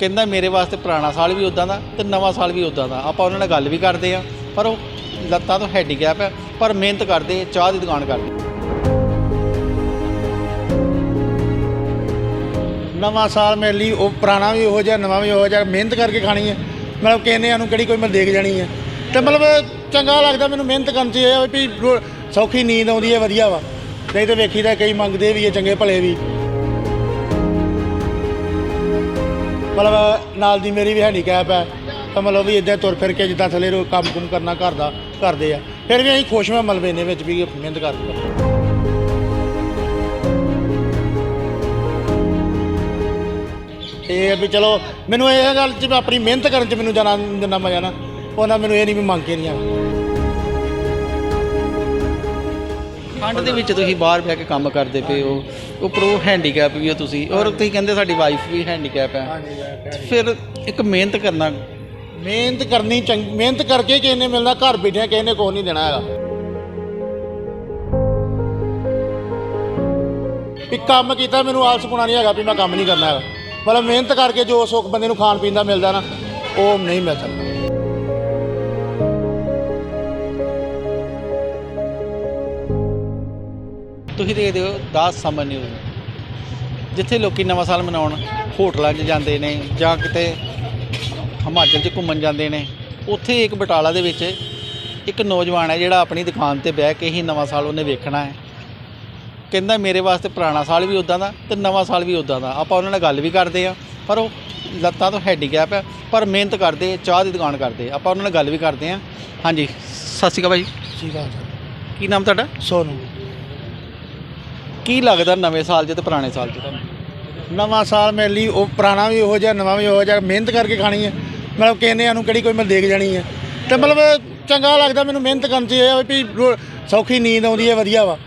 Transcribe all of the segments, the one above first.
ਕਹਿੰਦਾ ਮੇਰੇ ਵਾਸਤੇ ਪੁਰਾਣਾ ਸਾਲ ਵੀ ਉਦਾਂ ਦਾ ਤੇ ਨਵਾਂ ਸਾਲ ਵੀ ਉਦਾਂ ਦਾ। ਆਪਾਂ ਉਹਨਾਂ ਨਾਲ ਗੱਲ ਵੀ ਕਰਦੇ ਆ ਪਰ ਉਹ ਲੱਤਾਂ ਤੋਂ ਹੈਂਡੀਕੈਪ ਹੈ, ਪਰ ਮਿਹਨਤ ਕਰਦੇ, ਚਾਹ ਦੀ ਦੁਕਾਨ ਕਰਦੇ। ਨਵਾਂ ਸਾਲ ਮੇਰੇ ਲਈ ਉਹ ਪੁਰਾਣਾ ਵੀ ਉਹੋ ਜਿਹਾ, ਨਵਾਂ ਵੀ ਉਹੋ ਜਿਹਾ, ਮਿਹਨਤ ਕਰਕੇ ਖਾਣੀ ਹੈ। ਮਤਲਬ ਕਹਿੰਦੇ ਨੂੰ ਕਿਹੜੀ ਕੋਈ ਮੈਂ ਦੇਖ ਜਾਣੀ ਹੈ। ਤੇ ਮਤਲਬ ਚੰਗਾ ਲੱਗਦਾ ਮੈਨੂੰ ਮਿਹਨਤ ਕਰਨ 'ਚ ਇਹ ਵੀ ਰੋ- ਸੌਖੀ ਨੀਂਦ ਆਉਂਦੀ ਹੈ, ਵਧੀਆ ਵਾ। ਨਹੀਂ ਤੇ ਵੇਖੀਦਾ ਕਈ ਮੰਗਦੇ ਵੀ ਹੈ, ਚੰਗੇ ਭਲੇ ਵੀ। ਮਤਲਬ ਨਾਲ ਦੀ ਮੇਰੀ ਵੀ ਹੈਂਡੀਕੈਪ ਹੈ, ਤਾਂ ਮਤਲਬ ਵੀ ਇਦਾਂ ਤੁਰ ਫਿਰ ਕੇ ਜਿੱਦਾਂ ਥੱਲੇ ਰੋ ਕੰਮ ਕੁਮ ਕਰਨਾ ਘਰ ਦਾ ਕਰਦੇ ਆ। ਫਿਰ ਵੀ ਅਸੀਂ ਖੁਸ਼ ਹਾਂ ਮਲਬੇ ਨੇ ਵਿੱਚ ਵੀ ਮਿਹਨਤ ਕਰਦੇ ਆ। ਇਹ ਵੀ ਚਲੋ, ਮੈਨੂੰ ਇਹ ਗੱਲ 'ਚ ਵੀ ਆਪਣੀ ਮਿਹਨਤ ਕਰਨ 'ਚ ਮੈਨੂੰ ਜਾਣਾ ਜਿੰਨਾ ਮਜ਼ਾ ਨਾ, ਉਹਨਾਂ ਮੈਨੂੰ ਇਹ ਨਹੀਂ ਵੀ ਮੰਗ ਕੇ ਨਹੀਂ ਆ ਠੰਡ ਦੇ ਵਿੱਚ ਤੁਸੀਂ ਬਾਹਰ ਬਹਿ ਕੇ ਕੰਮ ਕਰਦੇ ਪਏ ਹੋ। ਉੱਪਰੋਂ ਹੈਂਡੀਕੈਪ ਵੀ ਹੋ ਤੁਸੀਂ। ਔਰ ਤੁਸੀਂ ਕਹਿੰਦੇ ਸਾਡੀ ਵਾਈਫ ਵੀ ਹੈਂਡੀਕੈਪ ਹੈ। ਫਿਰ ਇੱਕ ਮਿਹਨਤ ਕਰਨਾ। ਮਿਹਨਤ ਕਰਨੀ ਚੰਗੀ ਮਿਹਨਤ ਕਰਕੇ ਕਿਸੇ ਨੇ ਮਿਲਣਾ, ਘਰ ਬੈਠਿਆਂ ਕਿਸੇ ਨੇ ਕੁਛ ਨਹੀਂ ਦੇਣਾ ਹੈਗਾ। ਵੀ ਕੰਮ ਕੀਤਾ, ਮੈਨੂੰ ਆਲਸਪੁਣਾ ਨਹੀਂ ਹੈਗਾ ਵੀ ਮੈਂ ਕੰਮ ਨਹੀਂ ਕਰਨਾ ਹੈਗਾ। ਮਤਲਬ ਮਿਹਨਤ ਕਰਕੇ ਜੋ ਸੁੱਖ ਬੰਦੇ ਨੂੰ ਖਾਣ ਪੀਣ ਦਾ ਮਿਲਦਾ ਨਾ, ਉਹ ਨਹੀਂ ਮਿਲ ਸਕਦਾ। ਤੁਸੀਂ ਦੇਖਦੇ ਹੋ 10 ਸਮਰ ਨਿਊਜ਼ ਜਿੱਥੇ ਲੋਕੀ ਨਵਾਂ ਸਾਲ ਮਨਾਉਣ ਹੋਟਲਾਂ 'ਚ ਜਾਂਦੇ ਨੇ ਜਾਂ ਕਿਤੇ ਹਿਮਾਚਲ 'ਚ ਘੁੰਮਣ ਜਾਂਦੇ ਨੇ ਉੱਥੇ ਇੱਕ ਬਟਾਲਾ ਦੇ ਵਿੱਚ ਇੱਕ ਨੌਜਵਾਨ ਹੈ ਜਿਹੜਾ ਆਪਣੀ ਦੁਕਾਨ ਤੇ ਬਹਿ ਕੇ ਹੀ ਨਵਾਂ ਸਾਲ ਉਹਨੇ ਵੇਖਣਾ ਹੈ। ਕਹਿੰਦਾ ਮੇਰੇ ਵਾਸਤੇ ਪੁਰਾਣਾ ਸਾਲ ਵੀ ਉਦਾਂ ਦਾ ਤੇ ਨਵਾਂ ਸਾਲ ਵੀ ਉਦਾਂ ਦਾ। ਆਪਾਂ ਉਹਨਾਂ ਨਾਲ ਗੱਲ ਵੀ ਕਰਦੇ ਆ ਪਰ ਉਹ ਲੱਤਾਂ ਤੋਂ ਹੈਂਡੀਕੈਪ ਹੈ ਪਰ ਮਿਹਨਤ ਕਰਦੇ ਚਾਹ ਦੀ ਦੁਕਾਨ ਕਰਦੇ। ਆਪਾਂ ਉਹਨਾਂ ਨਾਲ ਗੱਲ ਵੀ ਕਰਦੇ ਆ ਹਾਂਜੀ ਸਤਿ ਸ਼੍ਰੀ ਅਕਾਲ ਭਾਈ ਠੀਕ ਆ ਕੀ ਨਾਮ ਤੁਹਾਡਾ? ਸੋਨੂੰ। ਕੀ ਲੱਗਦਾ ਨਵੇਂ ਸਾਲ 'ਚ ਤੇ ਪੁਰਾਣੇ ਸਾਲ 'ਚ ਤੁਹਾਨੂੰ? ਨਵਾਂ ਸਾਲ ਮੇਰੇ ਲਈ ਉਹ ਪੁਰਾਣਾ ਵੀ ਉਹੋ ਜਿਹਾ, ਨਵਾਂ ਵੀ ਉਹੋ ਜਿਹਾ, ਮਿਹਨਤ ਕਰਕੇ ਖਾਣੀ ਹੈ। ਮਤਲਬ ਕਹਿੰਦੇ ਨੂੰ ਕਿਹੜੀ ਕੋਈ ਮੈਂ ਦੇਖ ਜਾਣੀ ਹੈ। ਤੇ ਮਤਲਬ ਚੰਗਾ ਲੱਗਦਾ ਮੈਨੂੰ ਮਿਹਨਤ ਕਰਨ 'ਚ ਇਹ ਆ ਵੀ ਰੋ- ਸੌਖੀ ਨੀਂਦ ਆਉਂਦੀ ਹੈ, ਵਧੀਆ ਵਾ।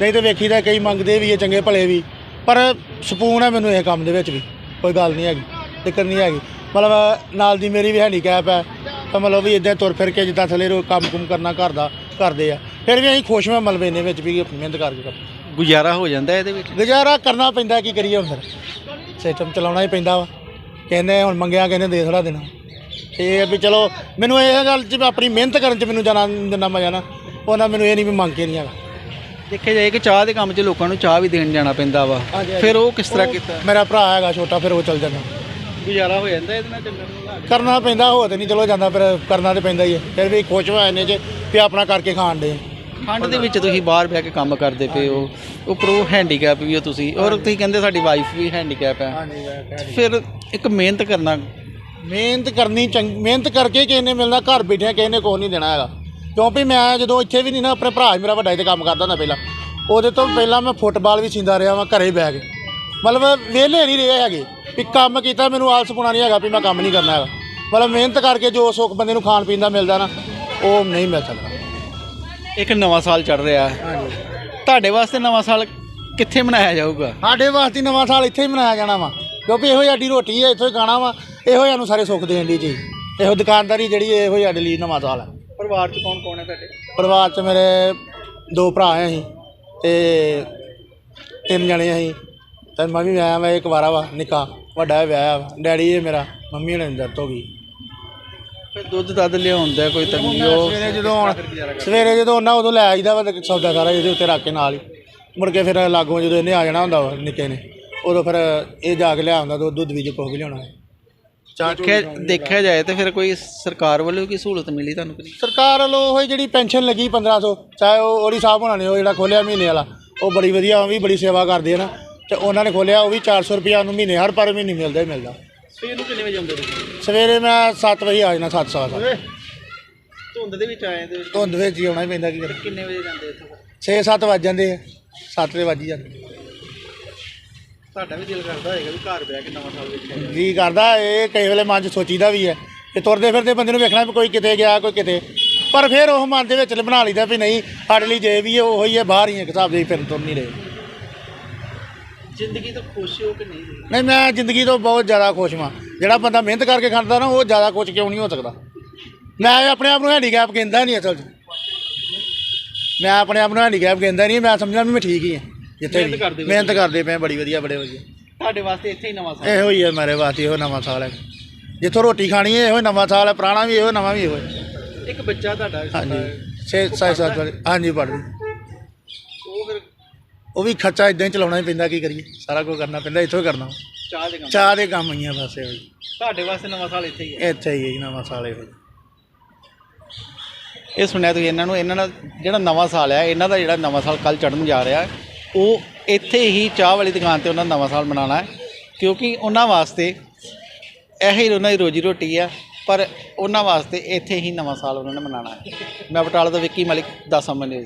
ਨਹੀਂ ਤੇ ਵੇਖੀਦਾ ਕਈ ਮੰਗਦੇ ਵੀ ਹੈ, ਚੰਗੇ ਭਲੇ ਵੀ। ਪਰ ਸਕੂਨ ਹੈ ਮੈਨੂੰ ਇਹ ਕੰਮ ਦੇ ਵਿੱਚ ਵੀ, ਕੋਈ ਗੱਲ ਨਹੀਂ ਹੈਗੀ, ਦਿੱਕਤ ਨਹੀਂ ਹੈਗੀ। ਮਤਲਬ ਨਾਲ ਦੀ ਮੇਰੀ ਵੀ ਹੈਂਡੀਕੈਪ ਹੈ, ਤਾਂ ਮਤਲਬ ਵੀ ਇਦਾਂ ਤੁਰ ਫਿਰ ਕੇ ਜਿੱਦਾਂ ਥੱਲੇ ਰੋ, ਕੰਮ ਕੁਮ ਕਰਨਾ ਘਰ ਦਾ, ਕਰਦੇ ਆ। ਫਿਰ ਵੀ ਅਸੀਂ ਖੁਸ਼ ਮੈਂ ਮਤਲਬ ਇਹਨੇ ਵਿੱਚ ਵੀ ਮਿਹਨਤ ਕਰਕੇ ਕਰਦੇ ਗੁਜ਼ਾਰਾ ਹੋ ਜਾਂਦਾ ਇਹਦੇ ਵਿੱਚ? ਗੁਜ਼ਾਰਾ ਕਰਨਾ ਪੈਂਦਾ ਕੀ ਕਰੀਏ ਹੁਣ ਫਿਰ? ਸਿਸਟਮ ਚਲਾਉਣਾ ਹੀ ਪੈਂਦਾ ਵਾ। ਕਹਿੰਦੇ ਹੁਣ ਮੰਗਿਆ ਕਹਿੰਦੇ ਦੇ ਥੋੜਾ ਦੇਣਾ। ਇਹ ਆ ਵੀ ਚਲੋ ਮੈਨੂੰ ਇਹ ਗੱਲ 'ਚ ਵੀ ਆਪਣੀ ਮਿਹਨਤ ਕਰਨ 'ਚ ਮੈਨੂੰ ਜਾਣਾ ਜਿੰਨਾ ਮਜ਼ਾ ਨਾ। ਉਹਨਾਂ ਮੈਨੂੰ ਇਹ ਨਹੀਂ ਵੀ ਮੰਗ ਕੇ ਨਹੀਂ ਹੈਗਾ। ਦੇਖਿਆ ਜਾਏ ਕਿ ਚਾਹ ਦੇ ਕੰਮ 'ਚ ਲੋਕਾਂ ਨੂੰ ਚਾਹ ਵੀ ਦੇਣ ਜਾਣਾ ਪੈਂਦਾ ਵਾ। ਹਾਂਜੀ, ਹਾਂਜੀ। ਫਿਰ ਉਹ ਕਿਸ ਤਰ੍ਹਾਂ ਕੀਤਾ? ਮੇਰਾ ਭਰਾ ਹੈਗਾ ਛੋਟਾ ਫਿਰ ਉਹ ਚੱਲ ਜਾਂਦਾ। ਗੁਜ਼ਾਰਾ ਹੋ ਜਾਂਦਾ ਇਹਦੇ ਨਾਲ ਚੰਗਾ ਕਰਨਾ ਪੈਂਦਾ ਹੋ ਤੇ ਨਹੀਂ ਚਲੋ ਜਾਂਦਾ ਫਿਰ ਕਰਨਾ ਤੇ ਪੈਂਦਾ ਹੀ ਹੈ। ਫਿਰ ਵੀ ਖੁਸ਼ ਹੋਇਆ ਨੇ ਜੇ ਵੀ ਆਪਣਾ ਕਰਕੇ ਖਾਣ ਦੇ। ਠੰਡ ਦੇ ਵਿੱਚ ਤੁਸੀਂ ਬਾਹਰ ਬਹਿ ਕੇ ਕੰਮ ਕਰਦੇ ਪਏ ਹੋ। ਉੱਪਰੋਂ ਹੈਂਡੀਕੈਪ ਵੀ ਹੋ ਤੁਸੀਂ। ਔਰ ਤੁਸੀਂ ਕਹਿੰਦੇ ਸਾਡੀ ਵਾਈਫ ਵੀ ਹੈਂਡੀਕੈਪ ਹੈ। ਫਿਰ ਇੱਕ ਮਿਹਨਤ ਕਰਨਾ। ਮਿਹਨਤ ਕਰਨੀ ਚੰਗੀ ਮਿਹਨਤ ਕਰਕੇ ਕਿਸੇ ਨੇ ਮਿਲਣਾ ਘਰ ਬੈਠਿਆਂ ਕਿਸੇ ਨੇ ਕੁਛ ਨਹੀਂ ਦੇਣਾ ਹੈਗਾ। ਕਿਉਂਕਿ ਮੈਂ ਜਦੋਂ ਇੱਥੇ ਵੀ ਨਹੀਂ ਨਾ ਆਪਣੇ ਭਰਾ ਮੇਰਾ ਵੱਡਾ ਇੱਥੇ ਕੰਮ ਕਰਦਾ ਹੁੰਦਾ ਪਹਿਲਾਂ। ਉਹਦੇ ਤੋਂ ਪਹਿਲਾਂ ਮੈਂ ਫੁੱਟਬਾਲ ਵੀ ਸੀਂਦਾ ਰਿਹਾ ਵਾਂ ਘਰੇ ਬਹਿ ਕੇ। ਮਤਲਬ ਵਿਹਲੇ ਨਹੀਂ ਰਹੇ ਹੈਗੇ। ਵੀ ਕੰਮ ਕੀਤਾ ਮੈਨੂੰ ਆਲਸਪੁਣਾ ਨਹੀਂ ਹੈਗਾ ਵੀ ਮੈਂ ਕੰਮ ਨਹੀਂ ਕਰਨਾ ਹੈਗਾ। ਮਤਲਬ ਮਿਹਨਤ ਕਰਕੇ ਜੋ ਸੁੱਖ ਬੰਦੇ ਨੂੰ ਖਾਣ ਪੀਣ ਦਾ ਮਿਲਦਾ ਨਾ ਉਹ ਨਹੀਂ ਮਿਲ ਸਕਦਾ। ਇੱਕ ਨਵਾਂ ਸਾਲ ਚੜ ਰਿਹਾ। ਹੈ ਤੁਹਾਡੇ ਵਾਸਤੇ ਨਵਾਂ ਸਾਲ ਕਿੱਥੇ ਮਨਾਇਆ ਜਾਊਗਾ? ਸਾਡੇ ਵਾਸਤੇ ਨਵਾਂ ਸਾਲ ਇੱਥੇ ਹੀ ਮਨਾਇਆ ਜਾਣਾ ਵਾ। ਕਿਉਂਕਿ ਇਹੋ ਸਾਡੀ ਰੋਟੀ ਹੈ ਇੱਥੋਂ ਹੀ ਖਾਣਾ ਵਾ। ਇਹੋ ਸਾਨੂੰ ਸਾਰੇ ਸੁੱਖ ਦੇਣ ਦੀ ਚੀਜ਼ ਇਹੋ ਦੁਕਾਨਦਾਰੀ ਜਿਹੜੀ ਹੈ ਇਹੋ ਸਾਡੇ ਲਈ ਨਵਾਂ ਸਾਲ ਹੈ ਪਰਿਵਾਰ 'ਚ ਕੌਣ ਕੌਣ ਹੈ ਤੁਹਾਡੇ? ਪਰਿਵਾਰ 'ਚ ਮੇਰੇ ਦੋ ਭਰਾ ਆ ਅਸੀਂ ਤੇ ਤਿੰਨ ਜਣੇ ਅਸੀਂ। ਤੇ ਮੈਂ ਵੀ ਵਿਆਹਿਆ ਵਾ ਇੱਕ ਵਾਰਾ ਵਾ ਨਿੱਕਾ। ਵੱਡਾ ਵਿਆਹਿਆ ਵਾ। ਡੈਡੀ ਹੈ ਮੇਰਾ ਮੰਮੀ ਹੁਣੇ ਦੀ ਡੈਥ ਹੋ ਗਈ। ਫਿਰ ਦੁੱਧ ਦੱਧ ਲਿਆਉਂਦਾ ਕੋਈ ਤੰਗੀ ਉਹ। ਸਵੇਰੇ ਜਦੋਂ ਆਉਣਾ ਸਵੇਰੇ ਜਦੋਂ ਆਉਣਾ ਉਦੋਂ ਲੈ ਆਈਦਾ ਵਾ ਤੇ ਸੌਦਾ ਸਾਰਾ ਇਹਦੇ ਉੱਤੇ ਰੱਖ ਕੇ ਨਾਲ ਹੀ। ਮੁੜ ਕੇ ਫਿਰ ਲਾਗੋਂ ਜਦੋਂ ਇਹਨੇ ਆ ਜਾਣਾ ਹੁੰਦਾ ਵਾ ਨਿੱਕੇ ਨੇ ਉਦੋਂ ਫਿਰ ਇਹ ਜਾ ਕੇ ਲਿਆਉਂਦਾ ਦੁੱਧ ਦੁੱਧ ਵੀ ਜੋ ਕੁਛ ਵੀ ਲਿਆਉਣਾ ਹੈ। ਦੇਖਿਆ ਦੇਖਿਆ ਜਾਏ ਤੇ ਫਿਰ ਕੋਈ ਸਰਕਾਰ ਵੱਲੋਂ ਕੀ ਸਹੂਲਤ ਮਿਲੀ ਤੁਹਾਨੂੰ ਕਿ ਨਹੀਂ? ਸਰਕਾਰ ਵੱਲੋਂ ਉਹ ਜਿਹੜੀ ਪੈਨਸ਼ਨ ਲੱਗੀ 1500 ਚਾਹੇ ਉਹ ਉਹਦੀ ਸਾਹਿਬ ਹੋਣਾ ਨੇ ਉਹ ਜਿਹੜਾ ਖੋਲਿਆ ਮਹੀਨੇ ਵਾਲਾ ਉਹ ਬੜੀ ਵਧੀਆ ਉਹ ਵੀ ਬੜੀ ਸੇਵਾ ਕਰਦੇ ਆ ਨਾ ਤੇ ਉਹਨਾਂ ਨੇ ਖੋਲਿਆ ਉਹ ਵੀ 400 ਰੁਪਿਆ ਨੂੰ ਮਹੀਨੇ ਹਰ ਪਰ ਮਹੀਨੇ ਮਿਲਦਾ ਹੀ ਮਿਲਦਾ। ਸਵੇਰ ਨੂੰ ਕਿੰਨੇ ਵਜੇ ਆਉਂਦੇ ਤੁਸੀਂ? ਸਵੇਰੇ ਮੈਂ 7 ਵਜੇ ਆ ਜਾਣਾ 7 ਸਵਾ ਸੱਤ ਧੁੰਦ ਦੇ ਵਿੱਚ ਆਏ ਤੇ ਧੁੰਦ ਵਿੱਚ ਹੀ ਆਉਣਾ ਹੀ ਪੈਂਦਾ ਕੀ ਕਰੇ ਕਿੰਨੇ ਵਜੇ ਜਾਂਦੇ ਇੱਥੋਂ 6-7 ਵੱਜ ਜਾਂਦੇ ਆ 7 ਦੇ ਵੱਜ ਹੀ ਜਾਂਦੇ। ਤੁਹਾਡਾ ਵੀ ਦਿਲ ਕਰਦਾ ਹੋਏਗਾ ਵੀ ਘਰ ਬਹਿ ਕੇ ਨਵਾਂ ਸਾਲ ਵੇਖਿਆ ਜੀ ਕਰਦਾ ਇਹ ਕਈ ਵੇਲੇ ਮਨ 'ਚ ਸੋਚੀਦਾ ਵੀ ਹੈ ਕਿ ਤੁਰਦੇ ਫਿਰਦੇ ਬੰਦੇ ਨੂੰ ਵੇਖਣਾ ਵੀ ਕੋਈ ਕਿਤੇ ਗਿਆ ਕੋਈ ਕਿਤੇ। ਪਰ ਫਿਰ ਉਹ ਮਨ ਦੇ ਵਿੱਚ ਬਣਾ ਲਈਦਾ ਵੀ ਨਹੀਂ ਸਾਡੇ ਲਈ ਜੇ ਵੀ ਹੈ ਉਹ ਹੀ ਹੈ ਬਾਹਰ ਹੀ ਹੈ ਹਿਸਾਬ ਦੇ ਫਿਰ ਤੁਰ ਨਹੀਂ ਰਹੇ। ਜ਼ਿੰਦਗੀ ਤੋਂ ਖੁਸ਼ ਹੋ ਕਿ ਨਹੀਂ? ਨਹੀਂ ਮੈਂ ਜ਼ਿੰਦਗੀ ਤੋਂ ਬਹੁਤ ਜ਼ਿਆਦਾ ਖੁਸ਼ ਹਾਂ ਜਿਹੜਾ ਬੰਦਾ ਮਿਹਨਤ ਕਰਕੇ ਖਾਂਦਾ ਨਾ ਉਹ ਜ਼ਿਆਦਾ ਕੁਝ ਕਿਉਂ ਨਹੀਂ ਹੋ ਸਕਦਾ? ਮੈਂ ਆਪਣੇ ਆਪ ਨੂੰ ਹੈਂਡੀਕੈਪ ਕਹਿੰਦਾ ਨਹੀਂ ਅਸਲ 'ਚ। ਮੈਂ ਆਪਣੇ ਆਪ ਨੂੰ ਹੈਂਡੀਕੈਪ ਕਹਿੰਦਾ ਨਹੀਂ ਮੈਂ ਸਮਝਦਾ ਵੀ ਮੈਂ ਠੀਕ ਹੀ ਹਾਂ ਜਿੱਥੇ ਮਿਹਨਤ ਵੀ। ਕਰਦੇ। ਮਿਹਨਤ ਕਰਦੇ ਪਏ ਬੜੀ ਵਧੀਆ ਬੜੇ ਵਧੀਆ। ਤੁਹਾਡੇ ਵਾਸਤੇ ਇੱਥੇ ਹੀ ਨਵਾਂ ਸਾਲ। ਇਹੋ ਹੀ ਹੈ ਮੇਰੇ ਵਾਸਤੇ ਇਹੋ ਨਵਾਂ ਸਾਲ ਹੈ। ਜਿੱਥੋਂ ਰੋਟੀ ਖਾਣੀ ਹੈ ਇਹੋ ਨਵਾਂ ਸਾਲ ਹੈ ਪੁਰਾਣਾ ਵੀ ਇਹੋ ਨਵਾਂ ਵੀ ਇਹੋ ਹੈ। ਇੱਕ ਬੱਚਾ ਤੁਹਾਡਾ ਹਾਂਜੀ। ਹੈ, 6 7 ਸਾਲ ਵਾਲੇ ਹਾਂਜੀ ਫਿਰ ਉਹ ਵੀ ਖਰਚਾ ਇਦਾਂ ਹੀ ਚਲਾਉਣਾ ਹੀ ਪੈਂਦਾ ਕੀ ਕਰੀਏ? ਸਾਰਾ ਕੁਝ ਕਰਨਾ ਪੈਂਦਾ ਇੱਥੋਂ ਹੀ ਕਰਨਾ। ਚਾਹ ਦੇ ਕੰਮ। ਚਾਹ ਦੇ ਕੰਮ ਹੀ ਆ ਬਸ ਇਹੋ ਹੀ ਤੁਹਾਡੇ ਵਾਸਤੇ ਨਵਾਂ ਸਾਲ ਇੱਥੇ ਹੀ ਹੈ ਇੱਥੇ ਹੀ ਹੈ ਜੀ ਨਵਾਂ ਸਾਲ ਇਹੋ ਹੀ ਇਹ ਸੁਣਿਆ ਤੁਸੀਂ ਇਹਨਾਂ ਨੂੰ ਇਹਨਾਂ ਦਾ ਜਿਹੜਾ ਨਵਾਂ ਸਾਲ ਹੈ ਇਹਨਾਂ ਦਾ ਜਿਹੜਾ ਨਵਾਂ ਸਾਲ ਕੱਲ ਚੜ੍ਹਨ ਜਾ ਰਿਹਾ ਉਹ ਇੱਥੇ ਹੀ ਚਾਹ ਵਾਲੀ ਦੁਕਾਨ ਤੇ ਉਹਨਾਂ ਨਵਾਂ ਸਾਲ ਮਨਾਉਣਾ ਹੈ ਕਿਉਂਕਿ ਉਹਨਾਂ ਵਾਸਤੇ ਇਹ ਹੀ ਉਹਨਾਂ ਦੀ ਰੋਜੀ ਰੋਟੀ ਆ ਪਰ ਉਹਨਾਂ ਵਾਸਤੇ ਇੱਥੇ ਹੀ ਨਵਾਂ ਸਾਲ ਉਹਨਾਂ ਨੇ ਮਨਾਉਣਾ ਹੈ। ਮੈਂ ਬਟਾਲਾ ਤੋਂ ਵਿੱਕੀ ਮਲਿਕ ਦਸ ਅਮਨ ਨਿਊਜ਼